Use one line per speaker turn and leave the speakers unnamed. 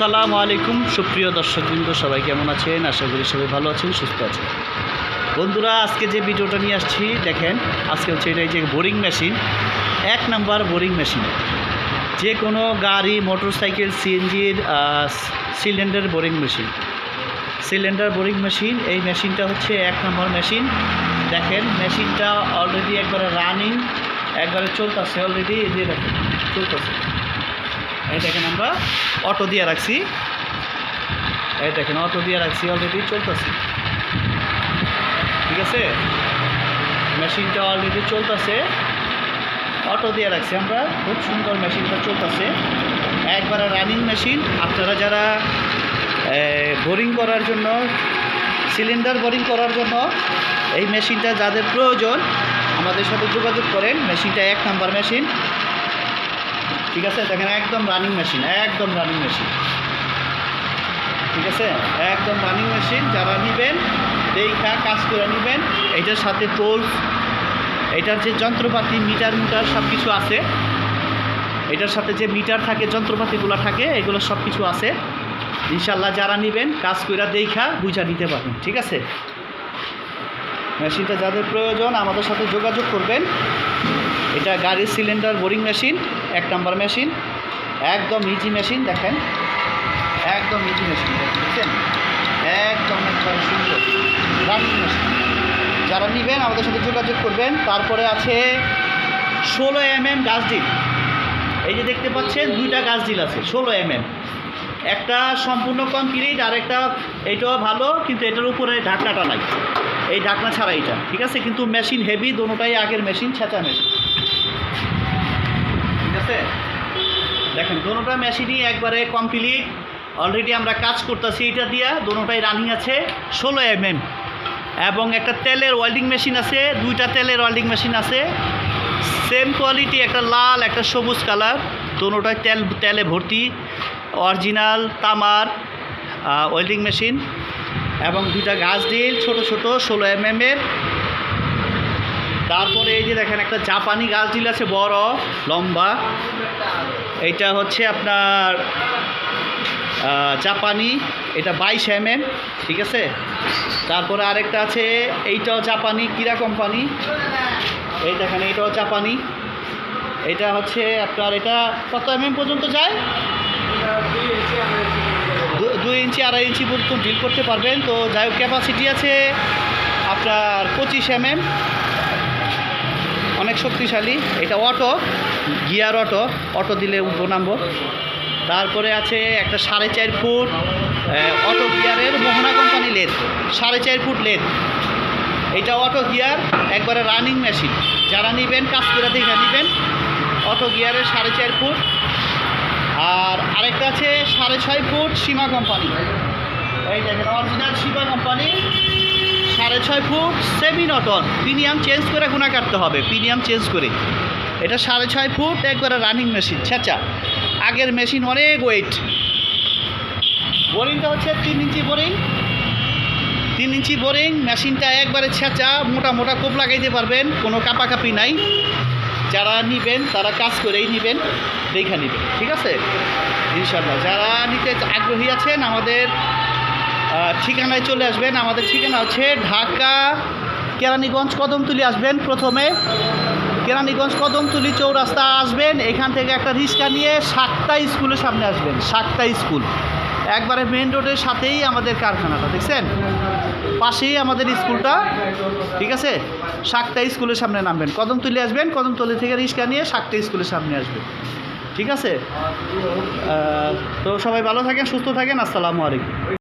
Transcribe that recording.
আসসালামু আলাইকুম। সুপ্রিয় দর্শকবৃন্দ, সবাই কেমন আছেন? আশা করি সবাই ভালো আছেন, সুস্থ আছেন। বন্ধুরা, আজকে যে ভিডিওটা নিয়ে আসছি, দেখেন, আজকে হচ্ছে এটা এই যে বোরিং মেশিন। এক নাম্বার বোরিং মেশিন। যে কোনো গাড়ি, motorcycle সিএনজির cylinder boring machine. Cylinder boring machine, এই মেশিনটা হচ্ছে এক নম্বর মেশিন। দেখেন, মেশিনটা অলরেডি একবারে রানিং একবারে চলতেছে অলরেডি এই যে দেখেন, চলতেছে। এই দেখেন আমরা অটো দিয়ে রাখছি। এই দেখেন, অটো দিয়ে রাখছি অলরেডি চলতেছে। ঠিক আছে? মেশিনটা অলরেডি চলতেছে। অটো দিয়ে রাখছি আমরা, খুব সুন্দর মেশিনটা চলতেছে। একবারে রানিং মেশিন আপনারা যারা বোরিং করার জন্য সিলিন্ডার বোরিং করার জন্য, এই মেশিনটা যাদের প্রয়োজন, আমাদের সাথে যোগাযোগ করেন। মেশিনটা এক নাম্বার মেশিন ঠিক আছে? দেখেন, একদম রানিং মেশিন একদম রানিং মেশিন ঠিক আছে? একদম রানিং মেশিন যারা নেবেন, দেখা, কাজ করে নেবেন এইটার সাথে পোলস এটার যে যন্ত্রপাতি মিটার মিটার সব কিছু আছে। এটার সাথে যে মিটার থাকে, যন্ত্রপাতিগুলো থাকে, এগুলো সব কিছু আছে। ইনশাল্লাহ যারা নেবেন, কাজ কইরা দেখা, বুঝা নিতে পারবেন, ঠিক আছে? মেশিনটা যাদের প্রয়োজন, আমাদের সাথে যোগাযোগ করবেন। এটা গাড়ির সিলিন্ডার বোরিং মেশিন এক নাম্বার মেশিন, একদম ইজি মেশিন দেখেন, একদম ইজি মেশিন বুঝছেন একদম একদম সুন্দর রানিং মেশিন। যারা নেবেন, আমাদের সাথে যোগাযোগ করবেন, তারপরে আছে ষোলো এম এম গাছ ডিল। এই যে দেখতে পাচ্ছেন, দুইটা গাছ ডিল আছে, ষোলো এম এম একটা সম্পূর্ণ কমপ্লিট আর একটা এইটাও ভালো, কিন্তু এটার উপরে ঢাকনাটা নাই। এই ঢাকনা ছাড়া এটা, ঠিক আছে? কিন্তু মেশিন হেভি দোনোটাই আগের মেশিন ছেঁচা মেশিন আছে। দেখেন, দোনোটা মেশিনই একবারে কমপ্লিট অলরেডি আমরা কাজ করতেছি এটা দিয়া, দোনোটাই রানিং আছে, ষোলো এম এম এবং একটা তেলের ওয়েল্ডিং মেশিন আছে, দুইটা তেলের ওয়েল্ডিং মেশিন আছে। সেম কোয়ালিটি একটা লাল, একটা সবুজ কালার দোনোটাই তেল, তেলে ভর্তি। অরিজিনাল তামার ওয়েল্ডিং মেশিন এবং দুইটা গাছ ডিল ছোট ছোট, ষোলো এম এর তারপরে এই যে দেখেন একটা জাপানি গাছ ডিল আছে, বড়, লম্বা। এইটা হচ্ছে আপনার জাপানি, এটা বাইশ এম এম ঠিক আছে? তারপরে আরেকটা আছে, এইটাও জাপানি, কিরা কোম্পানি? এই দেখেন, এইটাও জাপানি। এটা হচ্ছে আপনার, এটা কত এম এম পর্যন্ত যায়? দুই ইঞ্চি, আড়াই ইঞ্চি পর্যন্ত ডিল করতে পারবেন। তো যাই হোক ক্যাপাসিটি আছে আপনার পঁচিশ এম এম অনেক শক্তিশালী। এটা অটো, গিয়ার অটো অটো দিলে উঠবো, নামবো। তারপরে আছে একটা সাড়ে চার ফুট অটো গিয়ারের মোহনা কোম্পানি লেদ, সাড়ে চার ফুট লেদ। এটা অটো গিয়ার, একবারে রানিং মেশিন যারা নেবেন, কাজ করে নেবেন। অটো গিয়ারের সাড়ে চার ফুট। আর আরেকটা আছে সাড়ে ছয় ফুট সীমা কোম্পানি এই দেখেন অরিজিনাল সীমা কোম্পানি ছয় ফুট সেমি নটন প্রিমিয়াম চেঞ্জ করে গুণা কাটতে হবে। প্রিমিয়াম চেঞ্জ করে। এটা সাড়ে ছয় ফুট, একবারে রানিং মেশিন ছেঁচা। আগের মেশিন অনেক ওয়েট বোরিংটা হচ্ছে তিন ইঞ্চি বোরিং। তিন ইঞ্চি বোরিং মেশিনটা একবারে ছেঁচা, মোটা মোটা কোপ লাগাইতে পারবেন, কোনো কাপাকাপি নাই। যারা নিবেন, তারা কাজ করেই নেবেন, দেখা নেবেন। ঠিক আছে? ইনশাল্লাহ যারা নিতে আগ্রহী আছেন, আমাদের ঠিকানায় চলে আসবেন। আমাদের ঠিকানা হচ্ছে ঢাকা কেরানীগঞ্জ কদমতলি আসবেন প্রথমে। কেরানীগঞ্জ কদমতুলি চৌরাস্তা আসবেন। এখান থেকে একটা রিক্সা নিয়ে সাতটা স্কুলের সামনে আসবেন। সাতটা স্কুল। একবারে মেন রোডের সাথেই আমাদের কারখানাটা, দেখছেন? পাশেই আমাদের স্কুলটা। ঠিক আছে? সাতটা স্কুলের সামনে নামবেন। কদমতলি আসবেন, কদমতলি থেকে রিক্সা নিয়ে সাতটা স্কুলের সামনে আসবেন। ঠিক আছে? তো সবাই ভালো থাকেন, সুস্থ থাকেন। আসসালামু আলাইকুম।